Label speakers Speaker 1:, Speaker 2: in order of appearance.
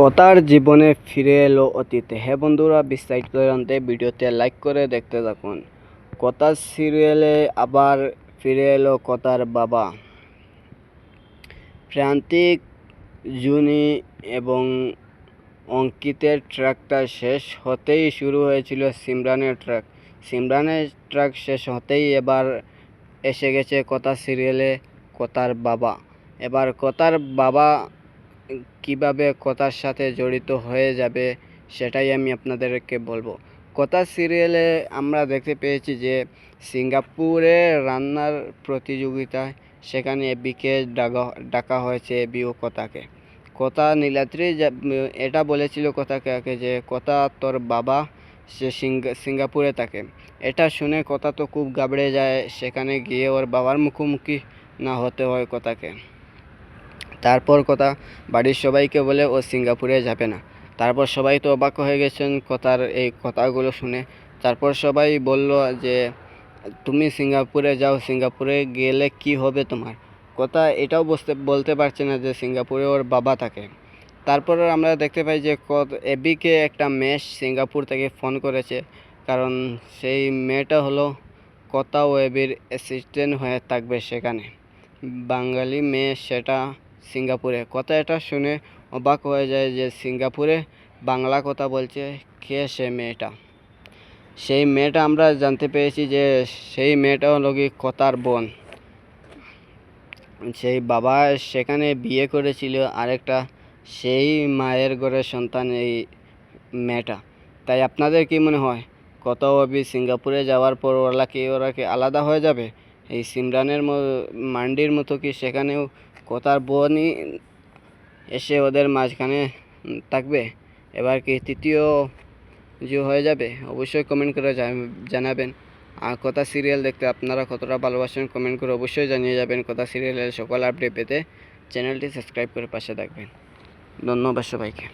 Speaker 1: কথার জীবনে ফিরে এলো অতীতে। হ্যাঁ বন্ধুরা বিস্তারিত জানতে ভিডিওতে লাইক করে দেখতে থাকুন। কথা সিরিয়ালে আবার ফিরে এলো কথার বাবা। প্রান্তিক জুনি এবং অঙ্কিতের ট্র্যাকটা শেষ হতেই শুরু হয়েছিল সিমরানের ট্র্যাক সিমরানের ট্র্যাক শেষ হতেই এবার এসে গেছে কথা সিরিয়ালে কথার বাবা। এবার কথার বাবা কীভাবে কথার সাথে জড়িত হয়ে যাবে সেটাই আমি আপনাদেরকে বলব। কথা সিরিয়ালে আমরা দেখতে পেয়েছি যে সিঙ্গাপুরে রান্নার প্রতিযোগিতায় সেখানে এবিকে ডাকা ডাকা হয়েছে এবি ও কথাকে। কথা নীলাদ্রি এটা বলেছিল কথাকে আগে যে, কথা তোর বাবা, সে সিঙ্গা- সিঙ্গাপুরে থাকে। এটা শুনে কথা তো খুব গাবড়ে যায়, সেখানে গিয়ে ওর বাবার মুখোমুখি না হতে হয় কথাকে। তারপর কথা, বাড়ির সবাইকে বলে ও সিঙ্গাপুরে যাবে না। তারপর সবাই তো অবাক হয়ে গেছেন কথার এই কথাগুলো শুনে। তারপর সবাই বলল যে, তুমি সিঙ্গাপুরে যাও, সিঙ্গাপুরে গেলে কি হবে তোমার? কথা এটাও বুঝতে, বলতে পারছে না যে সিঙ্গাপুরে ওর বাবা থাকে। তারপর আমরা দেখতে পাই যে এবিকে একটা মেয়ে সিঙ্গাপুর থেকে ফোন করেছে। কারণ সেই মেয়েটা হলো কথা ও এবির অ্যাসিস্ট্যান্ট হয়ে থাকবে সেখানে। বাঙালি মেয়ে সেটা সিঙ্গাপুরে। কথা এটা শুনে অবাক হয়ে যায় যে সিঙ্গাপুরে বাংলা কথা বলছে কে সে মেয়েটা? সেই মেয়েটা আমরা জানতে পেরেছি যে সেই মেয়েটা হলো কি কথার বোন। সেই বাবা সেখানে বিয়ে করেছিল আরেকটা সেই মায়ের ঘরের সন্তান এই মেয়েটা। তাই আপনাদের কি মনে হয় কত অবি সিঙ্গাপুরে যাওয়ার পর ওরা কি ওরা কি আলাদা হয়ে যাবে? এই সিমরানের মান্ডির মতো কি সেখানেও কথার বোনই এসে ওদের মাঝখানে থাকবে। এবার কি তৃতীয় যে হয়ে যাবে, অবশ্যই কমেন্ট করে জানাবেন। আর কথা সিরিয়াল দেখতে আপনারা কতটা ভালোবাসেন কমেন্ট করে অবশ্যই জানিয়ে যাবেন কথা সিরিয়ালের সকল আপডেট পেতে। চ্যানেলটি সাবস্ক্রাইব করে পাশে থাকবেন। ধন্যবাদ সবাইকে।